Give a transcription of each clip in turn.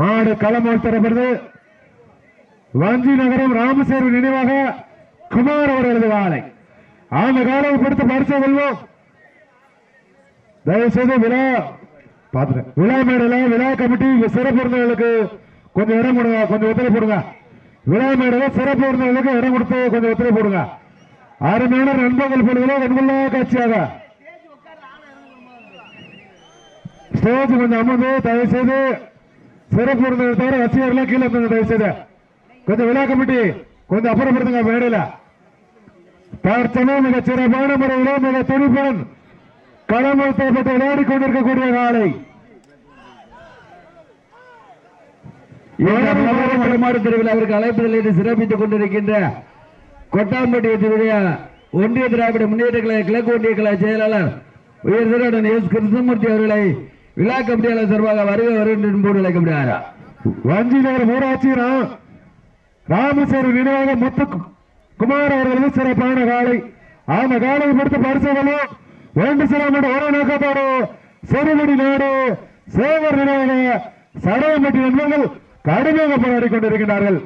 மாடு களமால் தரப்படுது வஞ்சி நகரம் ராமசேரு நினைவாக குமார் அவர்களது வாழை. அந்த காலம் கொடுத்து பரிசு தயவு செய்து விழா பார்த்துட்டேன். விழா மேடையில விழா கமிட்டி சிறப்பு விருந்தினர்களுக்கு கொஞ்சம் இடம் கொடுங்க கொஞ்சம் ஒத்துழை போடுங்க விழா மேடையில சிறப்பு விருந்தினர்களுக்கு இடம் கொடுத்து கொஞ்சம் ஒத்துழை போடுங்க அருமையான நண்பர்கள் பொழுதுல கண்கொள்ளா காட்சியாக. ஸ்டேஜ் கொஞ்சம் அமர்ந்து தயவு செய்து சிறப்பு விருந்தினர் தவிர ரசிகர்லாம் கீழே இருந்துங்க தயவு செய்து கொஞ்சம் விழா கமிட்டி கொஞ்சம் அப்புறப்படுத்துங்க மேடையில. தற்சமயம் மிக சிறப்பான முறையில மிக துணிப்புடன் களமல் தேர்ப்பட்டு விளையாடி கொண்டிருக்கக்கூடிய காலை மாடு திருவிழாவிற்கு அழைப்பதில் சிறப்பித்துக் கொண்டிருக்கின்ற கொட்டாம்பட்டி திருவிழா ஒன்றிய திராவிட முன்னேற்ற கழக கிழக்கு ஒன்றிய கழக செயலாளர் உயர் திருடன் எஸ் கிருஷ்ணமூர்த்தி அவர்களை விழா கமிட்டியாளர் சார்பாக வருக வருகின்ற என்போடு அழைக்கப்படுகிறாரா வஞ்சி நகர் ஊராட்சி ரா- ராமசேரு நினைவாக முத்து குமார் அவர்களது சிறப்பான காலை. அந்த காலையை பொறுத்த பரிசுகளும் வேண்டு சிறப்பு ஒரே நோக்கத்தோடு செருமடி நாடு சேவர் நினைவாக சடையம்பட்டி நண்பர்கள் கடுமையாக போராடி கொண்டிருக்கிறார்கள்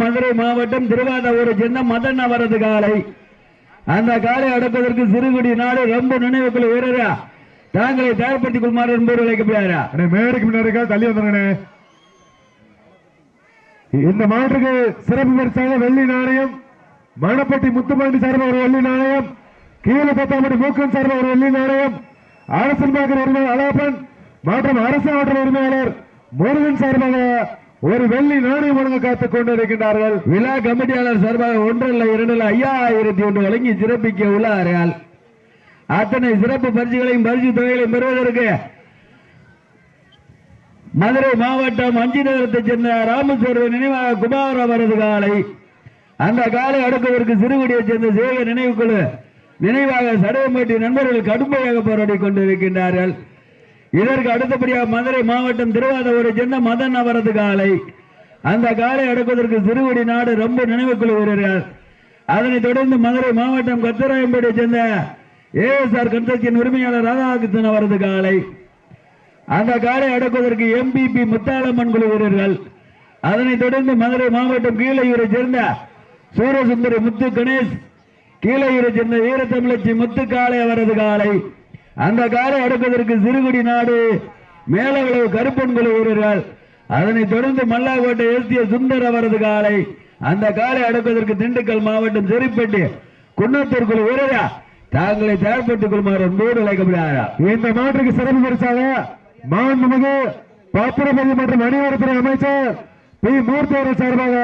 மதுரை மாவட்டம் திருவாதூரை சேர்ந்த மதன் அவரது காலை. அந்த காலை அடக்குவதற்கு சிறுகுடி நாடு ரொம்ப நினைவுக்குள்ள வீரரா தாங்களை தயார்படுத்திக் கொள்ளுமாறு என்போடு அழைக்கப்படுகிறாரா? மேடைக்கு முன்னாடி தள்ளி வந்துருங்கண்ணே. இந்த மாட்டுக்கு சிறப்பு பரிசாக வெள்ளி நாணயம் மணப்பட்டி முத்துப்பாண்டி சார்பாக ஒரு வெள்ளி நாணயம் கீழே பத்தாம்பட்டி மூக்கன் சார்பாக ஒரு வெள்ளி நாணயம் அரசன் பாக்கர் உரிமையாளர் அலாப்பன் மற்றும் அரசு ஆற்றல் உரிமையாளர் முருகன் சார்பாக ஒரு வெள்ளி நாணயம் வழங்க காத்துக் கொண்டிருக்கின்றார்கள். விழா கமிட்டியாளர் சார்பாக ஒன்றல்ல இரண்டல்ல ஐயாயிரத்தி ஒன்று வழங்கி சிறப்பிக்க உள்ளார்கள். அத்தனை சிறப்பு பரிசுகளையும் பரிசு தொகைகளையும் பெறுவதற்கு மதுரை மாவட்டம் அஞ்சு நகரத்தைச் சேர்ந்த ராமேஸ்வர நினைவாக குமார அவரது காலை. அந்த காலை அடுக்குவதற்கு சிறுகுடியைச் சேர்ந்த சேக நினைவுக்குழு நினைவாக சடையம்பட்டி நண்பர்கள் கடுமையாக போராடி கொண்டிருக்கின்றார்கள். இதற்கு அடுத்தபடியாக மதுரை மாவட்டம் திருவாதூரை சேர்ந்த மதன் அவரது காலை. அந்த காலை அடக்குவதற்கு சிறுகுடி நாடு ரொம்ப நினைவுக்குழு வீரர்கள். அதனைத் தொடர்ந்து மதுரை மாவட்டம் கத்தராயம்பேட்டை சேர்ந்த ஏஎஸ்ஆர் கன்ஸ்ட்ரக்ஷன் உரிமையாளர் ராதாகிருஷ்ணன் அவரது காலை. அந்த காலை அடக்குவதற்கு எம்பிபி முத்தாளம்மன் குழு வீரர்கள். அதனைத் தொடர்ந்து மதுரை மாவட்டம் கீழையூரை சேர்ந்த சூரசுந்தரி முத்து கணேஷ் கீழையூரை சேர்ந்த வீரத்தமிழச்சி முத்து காளை அவரது காலை. அந்த காலை அடக்குவதற்கு சிறுகுடி நாடு மேலவளவு கருப்பன் குழு வீரர்கள். அதனைத் தொடர்ந்து மல்லாக்கோட்டை எஸ்டிய சுந்தர் அவரது காலை. அந்த காலை அடக்குவதற்கு திண்டுக்கல் மாவட்டம் செரிப்பட்டி குன்னத்தூர் குழு வீரரா தாங்களை தயார்படுத்திக் கொள்ளுமாறு அன்போடு அழைக்கப்படுகிறாரா. இந்த மாற்றுக்கு சிறப்பு பரிசாக மாண்புமிகு பத்திரப்பதி மற்றும் அணிவரத்துறை அமைச்சர் பி. மூர்த்தி அவர்கள் சார்பாக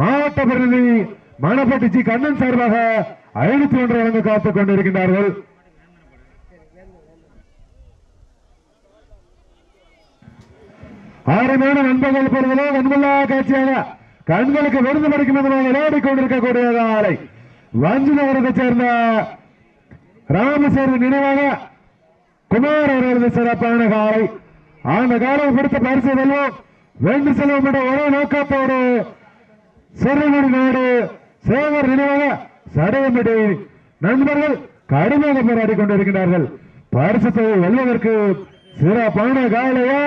மாவட்ட பிரதிநிதி மணப்பட்டி ஜி. கண்ணன் சார்பாக ஐநூத்தி ஒன்று வழங்க காத்துக் கொண்டிருக்கின்றார்கள். ஆரம்பமான நண்பர்கள் பொழுதிலே கண்கொள்ளா காட்சியாக கண்களுக்கு விருது படிக்கும் விதமாக விளையாடி கொண்டிருக்கக்கூடிய ஆலை வஞ்சி நகரத்தைச் சேர்ந்த ராமசேர் நினைவாக குமார் அவர்களது சிறப்பான காலை. அந்த காலை பிடித்த பரிசு செல்வோம் வென்று செல்வோம் என்ற ஒரே நோக்கத்தோடு சிறுகுடி நாடு சேவர் நினைவாக சடையம்படி நண்பர்கள் கடுமையாக போராடி கொண்டிருக்கிறார்கள் பரிசத்தை வெல்வதற்கு சிறப்பான காலையா?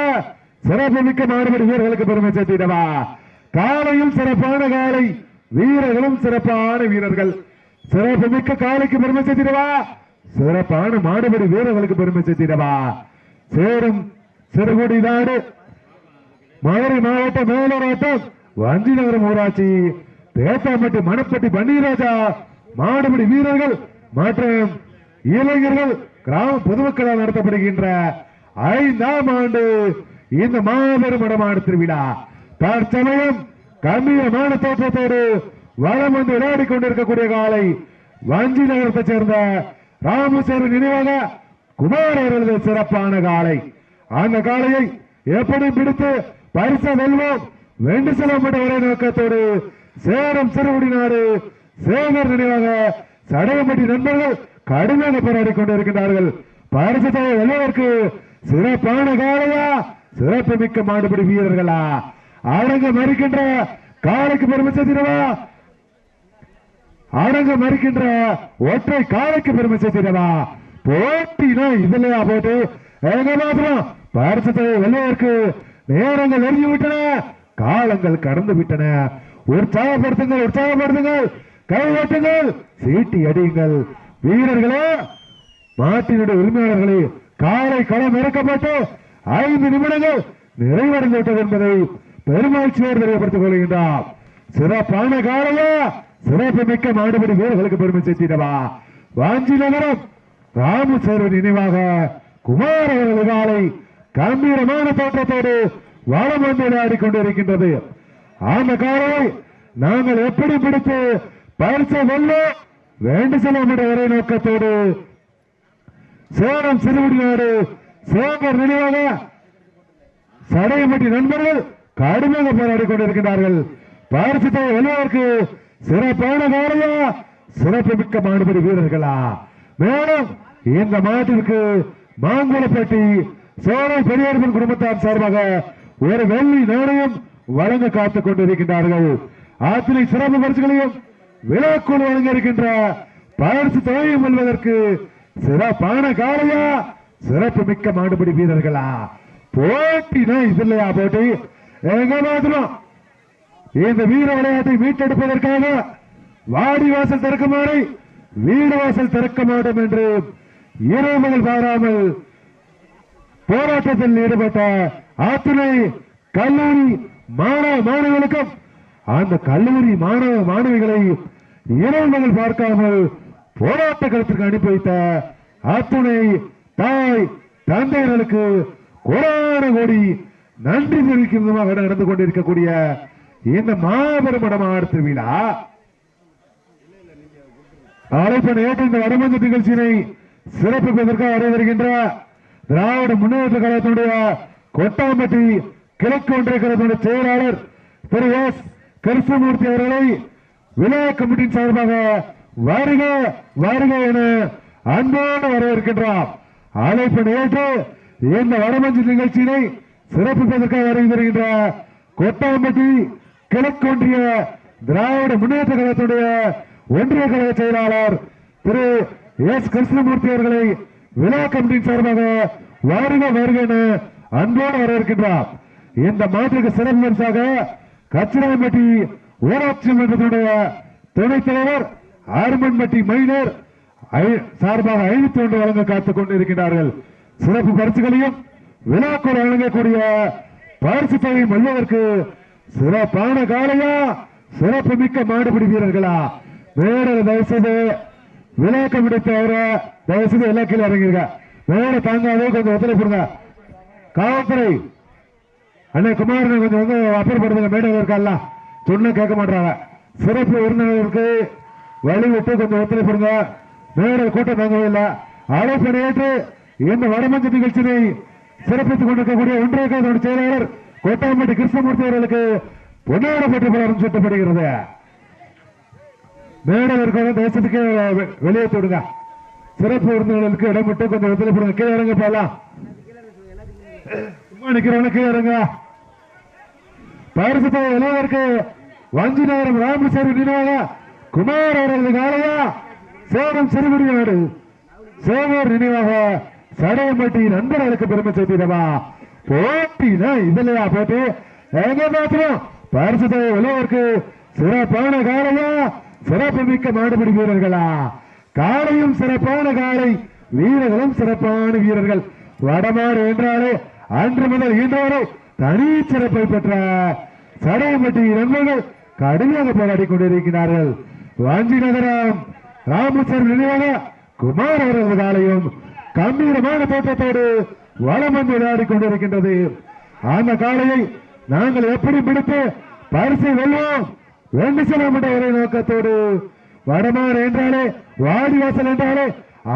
சிறப்பு மிக்க மாறுபடி வீரர்களுக்கு பெருமை சேர்த்திடவா? காலையும் சிறப்பான காலை. வீரர்களும் சிறப்பான வீரர்கள். சிறப்பு மிக்க காலைக்கு பெருமை சேர்த்திடவா? சிறப்பான மாடுபடி வீரர்களுக்கு பெருமை சேர்த்திடவா. சேரும் சிறுகுடிநாடு மதுரை மாவட்டம் மேலூராட்டம் வஞ்சி நகரம் ஊராட்சி தேத்தாம்பட்டி மணப்பட்டி பன்னீராஜா மாடுபடி வீரர்கள் மற்றும் இளைஞர்கள் கிராம பொதுமக்களால் நடத்தப்படுகின்ற ஐந்தாம் ஆண்டு இந்த மாபெரும் மடமாடு திருவிழா. தற்சமயம் கம்பீரமான தோற்றத்தோடு வளம் வந்து விளையாடி கொண்டிருக்கக்கூடிய காலை வஞ்சி நகரத்தைச் சேர்ந்த ராமசேரு நினைவாக குமார் அவர்களது சிறப்பான காலை. அந்த காளையை எப்படி பிடித்து பரிசு வெல்வோம். வேண்டு செல்லப்பட்ட ஒரே நோக்கத்தோடு சேரம் சிறுகுடி நாடு சேகர் நினைவாக சடையம்பட்டி நண்பர்கள் கடுமையாக போராடி கொண்டிருக்கிறார்கள் பரிசு தொகை வெல்வதற்கு சிறப்பான காளையா சிறப்பு மிக்க மாடுபடி வீரர்களா? அடங்க மறுக்கின்ற காளைக்கு பெருமை சேர்த்திடவா? அடங்க மறுக்கின்ற ஒற்றை காலைக்கு பெருமை சேர்த்திடவா? போட்டினா இதுலயா போட்டு? எங்க மாத்திரம் பரிசத்தை வெள்ளையருக்கு நேரங்கள் நெருங்கி விட்டன காலங்கள் கடந்து விட்டன உற்சாகப்படுத்துங்கள் உற்சாகப்படுத்துங்கள் கைவட்டுங்கள் சீட்டி அடியுங்கள். வீரர்களே மாட்டினுடைய உரிமையாளர்களே காலை களம் இறக்கப்பட்டு ஐந்து நிமிடங்கள் நிறைவடைந்து விட்டது என்பதை பெருமாட்சியோடு தெரியப்படுத்திக் கொள்கின்றார். சிறப்பான காலையா? சிறப்பு மிக்க மாடுபடி வீரர்களுக்கு பெருமை சேர்த்திடவா? வாஞ்சி நகரம் ராமு சேர்வு நினைவாக குமார் அவரது காலை கம்பீரமான தோற்றத்தோடு வளம் வந்து கொண்டிருக்கின்றது அந்த காலை நாங்கள் எப்படி பிடித்து பரிசை வெல்ல வேண்டு செல்ல ஒரே நோக்கத்தோடு சேலம் சிறுவடிநாடு சேகர் நினைவாக சடையப்பட்டி நண்பர்கள் கடுமையாக போராடி கொண்டிருக்கிறார்கள் பரிசுத்தை வெல்வதற்கு சிறப்பான காலையா சிறப்பு மிக்க மாடுபடி வீரர்களா. மேலும் இந்த மாட்டிற்கு மாங்குளப்பட்டி சோழ பெரியார்மன் குடும்பத்தார் சார்பாக ஒரு வெள்ளி நாணயம் வழங்க காத்துக் கொண்டிருக்கின்றார்கள். ஆத்திரை சிறப்பு பரிசுகளையும் விழாக்குழு வழங்க இருக்கின்ற பரிசு தொகையும் வெல்வதற்கு சிறப்பான காலையா சிறப்பு மிக்க மாடுபடி வீரர்களா. போட்டினா இது இல்லையா போட்டி? எங்க மாத்திரம் இந்த வீர விளையாட்டை மீட்டெடுப்பதற்காக வாடிவாசல் வாசல் திறக்க வீடு வாசல் திறக்க மாட்டோம் என்று இரவுகள் பாராமல் போராட்டத்தில் ஈடுபட்ட அத்துணை கல்லூரி மாணவ மாணவிகளுக்கும் அந்த கல்லூரி மாணவ மாணவிகளை இரவுகள் பார்க்காமல் போராட்ட களத்திற்கு அனுப்பி வைத்த அத்துணை தாய் தந்தையர்களுக்கு கோடான கோடி நன்றி தெரிவிக்கும் விதமாக நடந்து கொண்டிருக்கக்கூடிய இந்த மாபெரும் மடமாடு திருவிழா. அழைப்பன் ஏற்ற இந்த வடமஞ்ச நிகழ்ச்சியினை சிறப்பிப்பதற்காக வரவிருக்கின்ற திராவிட முன்னேற்ற கழகத்தினுடைய கொட்டாம்பட்டி கிழக்கு ஒன்றிய கழகத்தினுடைய செயலாளர் திரு எஸ். கிருஷ்ணமூர்த்தி அவர்களை விழா கமிட்டியின் சார்பாக வருக வருக என அன்போடு வரவேற்கின்றார். அழைப்பு நேற்று இந்த வடமஞ்சு நிகழ்ச்சியினை சிறப்பிப்பதற்காக வருகின்ற கொட்டாம்பட்டி கிழக்கொன்றிய திராவிட முன்னேற்ற கழகத்துடைய ஒன்றிய கழக செயலாளர் திரு எஸ். கிருஷ்ணமூர்த்தி அவர்களை விழா கமிட்டியின் சார்பாக வருக வருக என அன்போடு வரவேற்கின்றார். இந்த மாற்றுக்கு சிறப்பு பரிசாக கச்சிராம்பட்டி ஊராட்சி மன்றத்தினுடைய துணைத் தலைவர் ஆர்மன்பட்டி மைனர் ஐ- சார்பாக ஐநூத்தி ஒன்று வழங்க காத்துக் கொண்டிருக்கிறார்கள் சிறப்பு பரிசுகளையும் விழாக்குள் வழங்கக்கூடிய பரிசு தொகை வெல்வதற்கு சிறப்பான காலையா சிறப்பு மிக்க மாடுபிடி வீரர்களா? வேடர் தயவுசெய்து விளக்கம் கமிட்டி தவிர தயவுசெய்து இலக்கில் கீழே இறங்கிருக்க மேட அளவுக்கு கொஞ்சம் ஒத்துழைப்புடுங்க காவல்துறை அண்ணே குமாரனை கொஞ்சம் வந்து அப்புறப்படுத்துங்க. மேடையில் இருக்கா சொன்ன கேட்க மாட்டாங்க. சிறப்பு விருந்தினருக்கு வழி விட்டு கொஞ்சம் ஒத்துழைப்புடுங்க மேடல் கூட்டம் தாங்கவே இல்லை. அழைப்பு நேற்று இந்த வடமஞ்சு நிகழ்ச்சியை சிறப்பித்துக் கொண்டிருக்கக்கூடிய ஒன்றிய கழகத்தோட செயலாளர் கோட்டாம்பட்டி கிருஷ்ணமூர்த்தி அவர்களுக்கு பொன்னாட பெற்று பலரும் சுட்டப்படுகிறது. மேடம் இருக்கிற தேசத்துக்கு வெ- வெளியேற்றி விடுங்க சிறப்பு விருந்தினர்களுக்கு இடம் விட்டு கொஞ்சம் ஒத்துழைப்புடுங்க கீழே இறங்க போலாம் சும்மா நிக்கிறவங்க கீழே இறங்க. பரிசுத்தை இளைஞருக்கு வஞ்சி நகரம் ராமசேரி நினைவாக குமார் அவர்களது காலையா சேலம் சிறுகுடி நாடு சேவர் நினைவாக சடையம்பட்டி நண்பர்களுக்கு பெருமை சேர்த்திடவா? போட்டினா இதுலையா போட்டி எங்க மாத்திரம்? பரிசுத்தை இளைஞருக்கு சிறப்பான காலையா சிறப்பு மிக்க மாடுபிடி வீரர்களா? காலையும் சிறப்பான காலை வீரர்களும் சிறப்பான வீரர்கள். வடமாறு என்றாலே அன்று முதல் இன்று வரை தனி சிறப்பை பெற்ற சடையம்பட்டி நண்பர்கள் கடுமையாக போராடி கொண்டிருக்கிறார்கள். வாஞ்சி நகரம் ராமசர் நினைவாக குமார் அவரது காலையும் கம்பீரமான தோட்டத்தோடு வளம் வந்து விளையாடி கொண்டிருக்கின்றது அந்த காலையை நாங்கள் எப்படி பிடித்து பரிசை வெல்வோம்? வேண்டு செல்வோம் என்ற ஒரே நோக்கத்தோடு. வடமாறு என்றாலே வாடிவாசல் என்றாலே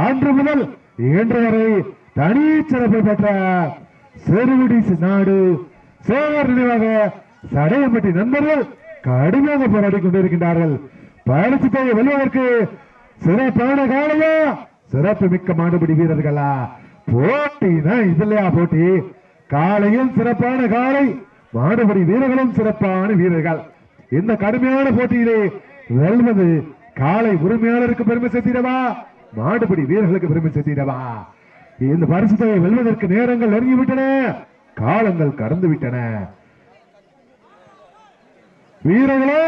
அன்று முதல் இன்று வரை தனி சிறப்பு பெற்ற செருவிடி நாடு. சேவர் நினைவாக சடையம்பட்டி நண்பர்கள் கடுமையாக போராடி கொண்டிருக்கின்றார்கள். பரிசுத்தை வெல்வதற்கு சிறப்பான காலையா சிறப்பு மிக்க மாடுபிடி வீரர்களா? போட்டினா இது இல்லையா போட்டி? காலையும் சிறப்பான காலை மாடுபடி வீரர்களும் சிறப்பான வீரர்கள். இந்த கடுமையான போட்டியிலே வெல்வது காலை உரிமையாளருக்கு பெருமை சேர்த்திடவா? மாடுபடி வீரர்களுக்கு பெருமை சேர்த்திடவா? இந்த பரிசு தொகை வெல்வதற்கு நேரங்கள் நெருங்கிவிட்டன. காலங்கள் கடந்து விட்டன வீரர்களே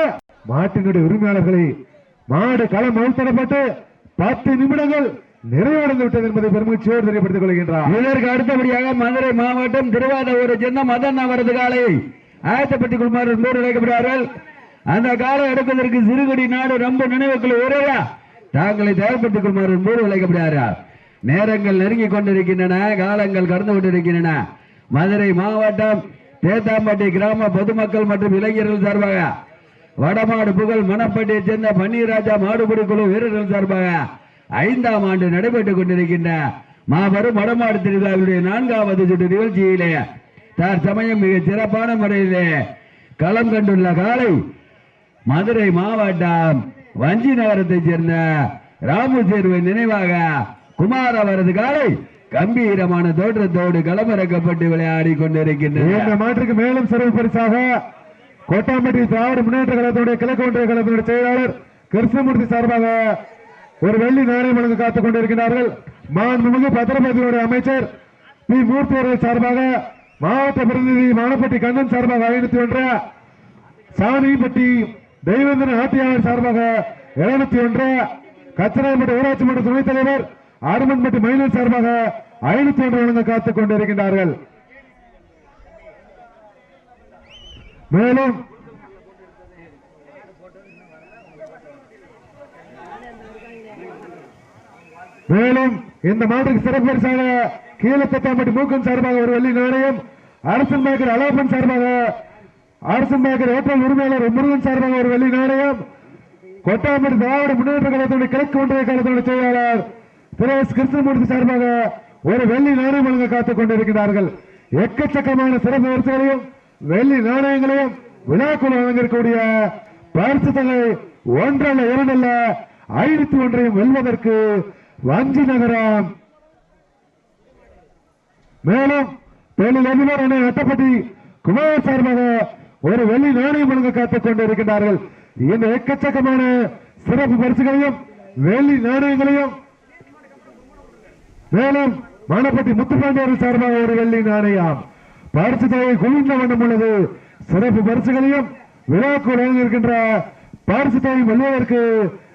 மாட்டினுடைய உரிமையாளர்களை மாடு களம் அழுத்தப்பட்டு பத்து நிமிடங்கள் நிறைவடைந்து விட்டது என்பதை பெருமகிழ்ச்சியோடு தெரியப்படுத்திக் கொள்கின்றார். இதற்கு அடுத்தபடியாக மதுரை மாவட்டம் திருவாதூர் சேர்ந்த மதன் அவரது காலை ஆயத்தப்பட்டி குழுமாறு என்போர் அழைக்கப்படுவார்கள். அந்த காலை எடுப்பதற்கு சிறுகுடி நாடு ரொம்ப நினைவுக்குள் ஒரேயா தாங்களை தயார்படுத்திக் கொள்மாறு என்போடு அழைக்கப்படுகிறார்கள். நேரங்கள் நெருங்கிக் கொண்டிருக்கின்றன காலங்கள் கடந்து கொண்டிருக்கின்றன. மதுரை மாவட்டம் தேத்தாம்பட்டி கிராம பொதுமக்கள் மற்றும் இளைஞர்கள் சார்பாக வடமாடு புகழ் மணப்பட்டியை சேர்ந்த பன்னீர்ராஜா மாடுபிடி குழு வீரர்கள் சார்பாக ஐந்தாம் ஆண்டு நடைபெற்றுக் கொண்டிருக்கின்ற மாபெரும் வடமாடு திருவிழாவுடைய நான்காவது சுற்று நிகழ்ச்சியிலே தற்சமயம் மிக சிறப்பான முறையிலே களம் கண்டுள்ள காலை மதுரை மாவட்டம் வஞ்சி நகரத்தைச் சேர்ந்த ராமு சேர்வை நினைவாக குமார் அவரது காலை கம்பீரமான தோற்றத்தோடு களமிறக்கப்பட்டு விளையாடி கொண்டிருக்கின்றன மாற்றுக்கு மேலும் சிறப்பு பரிசாக கோட்டாம்பட்டி திராவிட முன்னேற்ற கழகத்துடைய கிழக்கு ஒன்றிய கழகத்தினுடைய செயலாளர் கிருஷ்ணமூர்த்தி சார்பாக ஒரு வெள்ளி நாணயம் வழங்க காத்துக் கொண்டிருக்கிறார்கள். மாண்புமிகு பத்திரபதியுடைய அமைச்சர் பி. மூர்த்தி அவர்கள் சார்பாக மாவட்ட பிரதிநிதி மானப்பட்டி கண்ணன் சார்பாக ஐநூத்தி ஒன்று சாமிப்பட்டி தெய்வேந்திரன் ஆட்டியாளர் சார்பாக எழுநூத்தி ஒன்று கச்சராயப்பட்டி ஊராட்சி மன்ற துணைத் தலைவர் அருமன்பட்டி மயிலன் சார்பாக ஐநூத்தி ஒன்று வழங்க காத்துக் கொண்டிருக்கின்றார்கள் மேலும் மேலும் இந்த மாட்டுக்கு சிறப்பு பரிசாக கீழத்தத்தாம்பட்டி மூக்கன் சார்பாக ஒரு வெள்ளி நாணயம் அரசன் பேக்கர் அலோபன் சார்பாக அரசன் பேக்கர் ஏப்ரல் உரிமையாளர் முருகன் சார்பாக ஒரு வெள்ளி நாணயம் கொட்டாம்பட்டி திராவிட முன்னேற்ற கழகத்துடைய கிழக்கு ஒன்றிய கழகத்துடைய செயலாளர் திரு எஸ் கிருஷ்ணமூர்த்தி சார்பாக ஒரு வெள்ளி நாணயம் வழங்க காத்துக் கொண்டிருக்கிறார்கள். எக்கச்சக்கமான சிறப்பு வரிசைகளையும் வெள்ளி நாணயங்களையும் விழாக்குழு வழங்கக்கூடிய பரிசு தொகை ஒன்றல்ல இரண்டல்ல ஐநூத்தி ஒன்றையும் வெல்வதற்கு வஞ்சி நகரம் மேலும் தொழிலதிபர் அணை அட்டப்பட்டி குமார் சார்பாக ஒரு வெள்ளி நாணயம் வழங்க காத்துக் கொண்டிருக்கின்றார்கள். இந்த எக்கச்சக்கமான சிறப்பு பரிசுகளையும் வெள்ளி நாணயங்களையும் மேலும் மானப்பட்டி முத்துப்பாண்டியர் சார்பாக ஒரு வெள்ளி நாணயம். பரிசு தொகை குவிந்த வண்ணம் உள்ளது. சிறப்பு பரிசுகளையும் விழாக்கு வழங்கியிருக்கின்ற பரிசு தொகை வெல்வதற்கு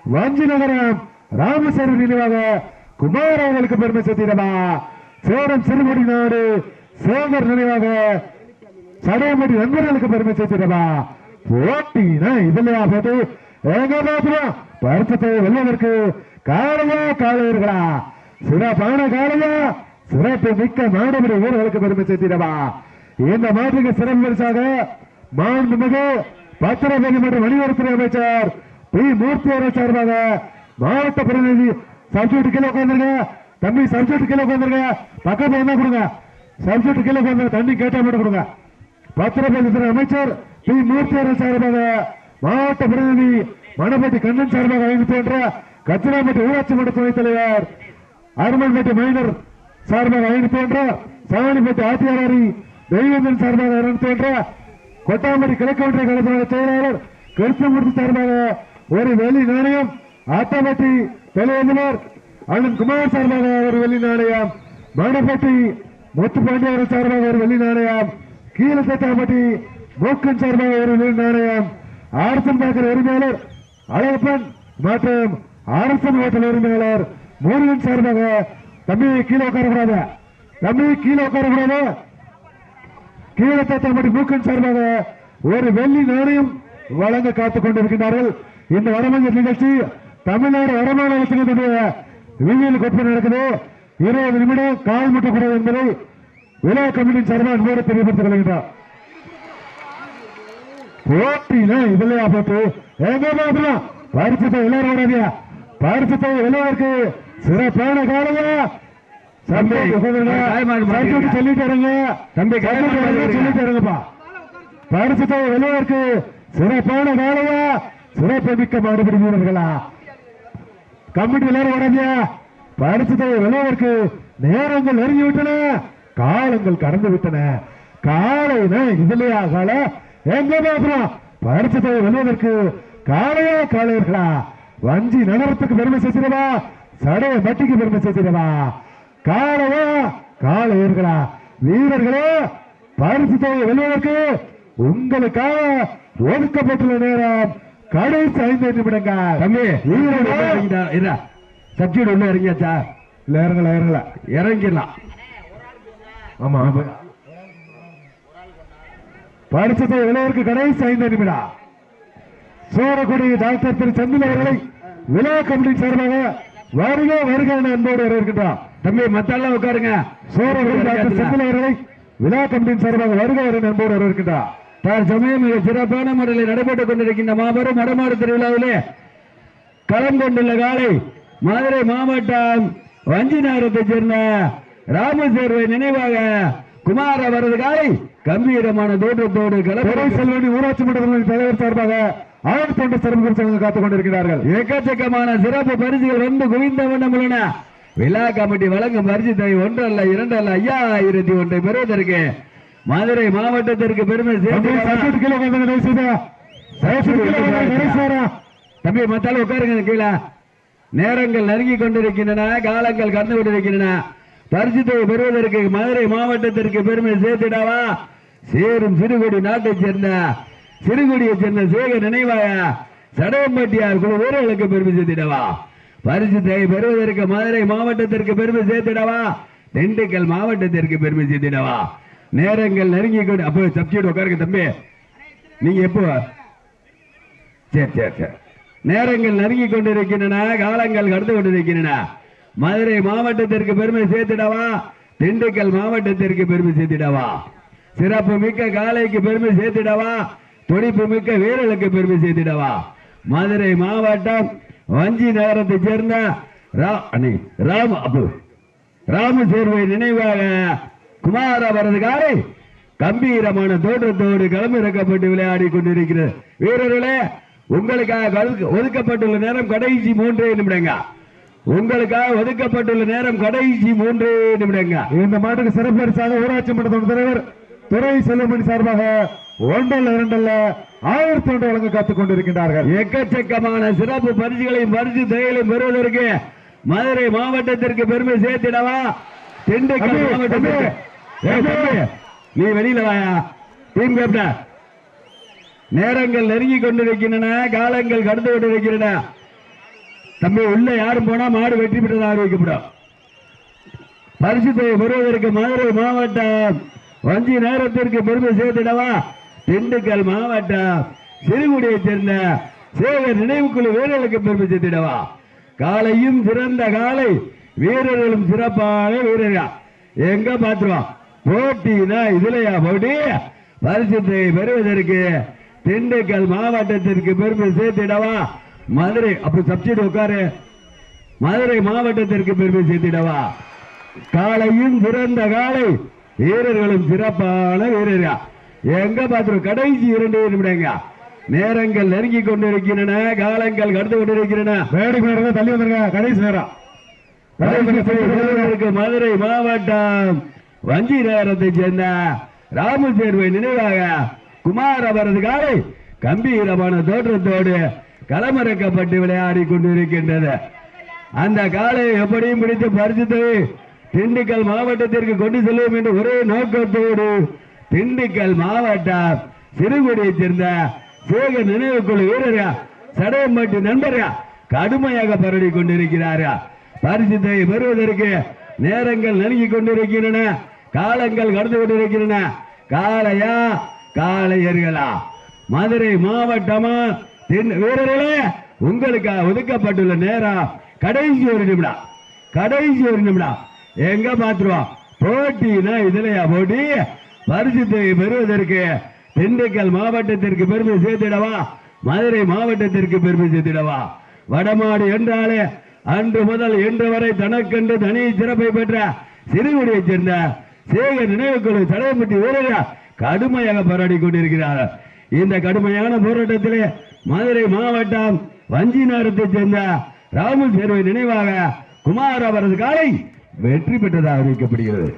வஞ்சி நகரம் ராமசேரி நினைவாக குமார் அவர்களுக்கு பெருமை சேர்த்திடமா சேரம் சிறுமுடி நாடு சேகர் நினைவாக சடையமடி நண்பர்களுக்கு பெருமை சேர்த்திடமா போட்டினா இதுலயா போட்டு எங்க பாத்துறோம் பரிசத்தை வெல்வதற்கு காலையா காலையர்களா சிறப்பான காலையா சிறப்பு மிக்க மாணவரி வீரர்களுக்கு பெருமை சேர்த்திடவா? இந்த மாற்றுக்கு சிறப்பு பரிசாக மாண்புமிகு பத்திரப்பதி மற்றும் வணிகத்துறை அமைச்சர் பி மூர்த்தி அவர்கள் சார்பாக மாவட்ட பிரதிநிதி சப்ஜெக்ட் கீழே உட்காந்துருங்க தம்பி சப்ஜெக்ட் கீழே உட்காந்துருங்க பக்கத்துல என்ன கொடுங்க. சப்ஜெக்ட் கீழே உட்காந்து தண்ணி கேட்டா மட்டும் கொடுங்க. பத்திரப்பதித்துறை அமைச்சர் பி. மூர்த்தி சார்பாக மாவட்ட பிரதிநிதி மணப்பட்டி கண்ணன் சார்பாக ஐந்து என்ற கச்சிராப்பட்டி ஊராட்சி மன்ற துணைத் தலைவர் அருமன்பட்டி மைனர் சார்பாக ஐந்து என்ற சாவணிப்பட்டி ஆத்தியாரி தெய்வேந்திரன் சார்பாக ஐநூத்தி என்ற கொட்டாம்பட்டி கிழக்கு ஒன்றிய கழகத்தினுடைய செயலாளர் கிருஷ்ணமூர்த்தி சார்பாக ஒரு வெளி நாணயம் ஆத்தாம்பட்டி தொலைவந்தனர் அண்ணன் குமார் சார்பாக ஒரு வெள்ளி நாணயம் மணப்பட்டி முத்துப்பாண்டி அவர்கள் சார்பாக ஒரு வெள்ளி நாணயம் கீழத்தட்டாம்பட்டி மூக்கன் சார்பாக ஒரு வெள்ளி நாணயம் ஆர்சன் பாக்கர் உரிமையாளர் அழகப்பன் மற்றும் அரசன் ஹோட்டல் உரிமையாளர் முருகன் சார்பாக தம்பி கீழே உட்காரக்கூடாது. தம்பி கீழே உட்காரக்கூடாது. கீழே தத்தாம்பட்டி மூக்கன் சார்பாக ஒரு வெள்ளி நாணயம் வழங்க காத்துக் கொண்டிருக்கிறார்கள் இந்த வரமஞ்ச நிகழ்ச்சி தமிழ்நாடு வருமான சங்கத்துடைய விதியில் கொட்பு நடக்குது? இருபது நிமிடம் கால் முட்டக்கூடாது என்பதை விழா கமிட்டியின் சார்பாக அன்போடு தெரியப்படுத்திக் கொள்கின்றார். போட்டினா இதுலயா போட்டு எங்க பரிசுத்தை எல்லாரும் வராதியா பரிசுத்தை எல்லாருக்கு சிறப்பான காலையா? தம்பி. சொல்லிட்டு இருங்க தம்பி, சொல்லிட்டு இருங்கப்பா பரிசுத்தை சிறப்பான காலையா? சிறப்பு மிக்க மாடுபடி வீரர்களா கமிட்டி எல்லாரும் வராதியா பரிசுத்தை வெளிவருக்கு நேரங்கள் நெருங்கி விட்டன. காலங்கள் கடந்து விட்டன. காலையின இதுலயா கால எங்க பாக்குறோம் பரிசுத்தை வெல்வதற்கு காலையா காலையர்களா? வஞ்சி நகரத்துக்கு பெருமை சேர்த்திடவா? சடைய பட்டிக்கு பெருமை சேர்த்திடவா? காலையா காலையர்களா? வீரர்களே பரிசு தொகை வெல்வதற்கு உங்களுக்காக ஒதுக்கப்பட்டுள்ள நேரம். கடைசி ஐந்து நிமிடங்கள். தம்பி வீரர்களே, சப்ஜெக்ட் உள்ள இறங்கியாச்சா? இல்ல இறங்கல இறங்கல. இறங்கிடலாம். ஆமா தொகை வெல்வதற்கு கடைசி ஐந்து நிமிடம். சூரக்குடி டாக்டர் திரு செந்தில் அவர்களை விழா கமிட்டி சார்பாக வருக வருக அன்போடு வரவேற்கின்றோம். தம்பி மத்தெல்லாம் உட்காருங்க. சூரக்குடி டாக்டர் செந்தில் அவர்களை விழா கமிட்டியின் சார்பாக வருக அன்போடு தற்சமயம் மிக சிறப்பான முறையில் நடைபெற்றுக் கொண்டிருக்கின்ற மாபெரும் மடமாடு திருவிழாவிலே களம் கொண்டுள்ள காலை மதுரை மாவட்டம் வஞ்சி நகரத்தைச் சேர்ந்த ராமசேர்வை நினைவாக குமார் அவரது காலை கம்பீரமான தோற்றத்தோடு துறை களம் செல்வனி ஊராட்சி மன்ற தலைவர் சார்பாக ஆயிரத்தி தொண்டு சிறப்பு காத்துக் கொண்டிருக்கிறார்கள். எக்கச்சக்கமான சிறப்பு பரிசுகள் வந்து குவிந்த வண்ணம் உள்ளன. விழா கமிட்டி வழங்கும் பரிசு தொகை ஒன்றல்ல இரண்டல்ல ஐயாயிரத்தி ஒன்றை பெறுவதற்கு மதுரை மாவட்டத்திற்கு பெருமை தம்பி, மத்தால உட்காருங்க கீழே. நேரங்கள் நெருங்கி கொண்டிருக்கின்றன காலங்கள் கடந்து கொண்டிருக்கின்றன. பரிசு தொகை பெறுவதற்கு மதுரை மாவட்டத்திற்கு பெருமை சேர்த்திடவா? சேரும் சிறுகுடி நாட்டைச் சேர்ந்த சிறுகுடியைச் சேர்ந்த சேக நினைவாக சடவம்பட்டியார் குழு வீரர்களுக்கு பெருமை சேர்த்திடவா? பரிசு தொகை பெறுவதற்கு மதுரை மாவட்டத்திற்கு பெருமை சேர்த்திடவா? திண்டுக்கல் மாவட்டத்திற்கு பெருமை சேர்த்திடவா? நேரங்கள் நெருங்கி கொண்டு அப்போ சப்ஜெக்ட் உட்காருங்க தம்பி. நீங்க எப்போ சரி சரி சரி நேரங்கள் நெருங்கி கொண்டிருக்கின்றன காலங்கள் கடந்து கொண்டிருக்கின்றன. மதுரை மாவட்டத்திற்கு பெருமை சேர்த்திடவா? திண்டுக்கல் மாவட்டத்திற்கு பெருமை சேர்த்திடவா? சிறப்பு மிக்க காலைக்கு பெருமை சேர்த்திடவா? துடிப்பு மிக்க வீரர்களுக்கு பெருமை சேர்த்திடவா? மதுரை மாவட்டம் வஞ்சி நகரத்தை சேர்ந்த ரா- அண்ணே, ராம ராம சேர்வை நினைவாக குமார் அவரது காலை கம்பீரமான தோற்றத்தோடு களமிறக்கப்பட்டு விளையாடி கொண்டிருக்கிறது வீரர்களே உங்களுக்காக ஒதுக்க- ஒதுக்கப்பட்டுள்ள நேரம் கடைசி மூன்றே நிமிடங்க. உங்களுக்காக ஒதுக்கப்பட்டுள்ள நேரம் கடைசி மூன்றே நிமிடங்க. இந்த மாட்டுக்கு சிறப்பு பரிசாக ஊராட்சி மன்ற தலைவர் துறை செல்வமணி சார்பாக ஒன்றல்ல இரண்டல்ல ஆயிரத்தி ஒன்று வழங்க காத்துக் கொண்டிருக்கின்றார்கள். எக்கச்சக்கமான சிறப்பு பரிசுகளையும் பரிசு தொகைகளையும் பெறுவதற்கு மதுரை மாவட்டத்திற்கு பெருமை சேர்த்திடவா? திண்டுக்கல் மாவட்டத்திற்கு. தம்பி, நீ வெளியில வாயா? டீம் கேப்டன் நேரங்கள் நெருங்கி கொண்டிருக்கின்றன காலங்கள் கடந்து கொண்டிருக்கின்றன. தம்பி உள்ள யாரும் போனா மாடு வெற்றி பெற்றதாக அறிவிக்கப்படும். பரிசு தொகை பெறுவதற்கு மதுரை மாவட்டம் வஞ்சி நேரத்திற்கு பெருமை சேர்த்திடவா? திண்டுக்கல் மாவட்டம் சிறுகுடியை சேர்ந்த சேகர் நினைவுக்குழு வீரர்களுக்கு பெருமை சேர்த்திடவா? காலையும் சிறந்த காலை வீரர்களும் சிறப்பான வீரர்கள். எங்க பார்த்துருவான் போட்டினா இதுலயா போட்டி? பரிசு தொகை பெறுவதற்கு திண்டுக்கல் மாவட்டத்திற்கு பெருமை சேர்த்திடவா? மதுரை அப்ப சப்சிடி உட்காரு. மதுரை மாவட்டத்திற்கு பெருமை சேர்த்திடவா? காலையும் சிறந்த காலை வீரர்களும் சிறப்பான வீரர்கள். எங்க பாத்திரம் கடைசி இரண்டு நிமிடங்க. நேரங்கள் நெருங்கி கொண்டிருக்கின்றன. காலங்கள் கடந்து கொண்டிருக்கின்றன. வேடிக்கை தள்ளி வந்துருங்க. கடைசி நேரம். மதுரை மாவட்டம் வஞ்சி நகரத்தைச் சேர்ந்த ராமசேர்வை நினைவாக குமார் அவரது காலை கம்பீரமான தோற்றத்தோடு களமிறக்கப்பட்டு விளையாடி கொண்டிருக்கின்றது. அந்த காலை எப்படியும் பிடித்து பரிசுத்தை திண்டுக்கல் மாவட்டத்திற்கு கொண்டு செல்வோம் என்று ஒரே நோக்கத்தோடு திண்டுக்கல் மாவட்டம் சிறுகுடியைச் சேர்ந்த சேக நினைவுக்குழு வீரர்கள் சடையம்பட்டி நண்பர்கள் கடுமையாக பரடி கொண்டிருக்கிறார்கள் பரிசுத்தை பெறுவதற்கு நேரங்கள் நெருங்கி கொண்டிருக்கின்றன காலங்கள் கடந்து கொண்டிருக்கின்றன. காளையா காலையர்களா மதுரை மாவட்டமா வீரர்களே உங்களுக்கு ஒதுக்கப்பட்டுள்ள நேரம் கடைசி ஒரு நிமிடம் கடைசி ஒரு நிமிடம். எங்க பாத்துருவோம் போட்டினா இதுலயா போட்டி? பரிசுத்தை பெறுவதற்கு திண்டுக்கல் மாவட்டத்திற்கு பெருமை சேர்த்திடவா? மதுரை மாவட்டத்திற்கு பெருமை சேர்த்திடவா? வடமாடு என்றாலே அன்று முதல் இன்று வரை தனக்கென்று தனி சிறப்பை பெற்ற சிறுகுடியைச் சேர்ந்த சேகர் நினைவுக்குழு தடைப்பட்டி வீரர்கள் கடுமையாக போராடி கொண்டிருக்கிறார். இந்த கடுமையான போராட்டத்திலே மதுரை மாவட்டம் வஞ்சி நகரத்தைச் சேர்ந்த ராமு சேர்வை நினைவாக குமார் அவரது காலை வெற்றி பெற்றதாக அறிவிக்கப்படுகிறது.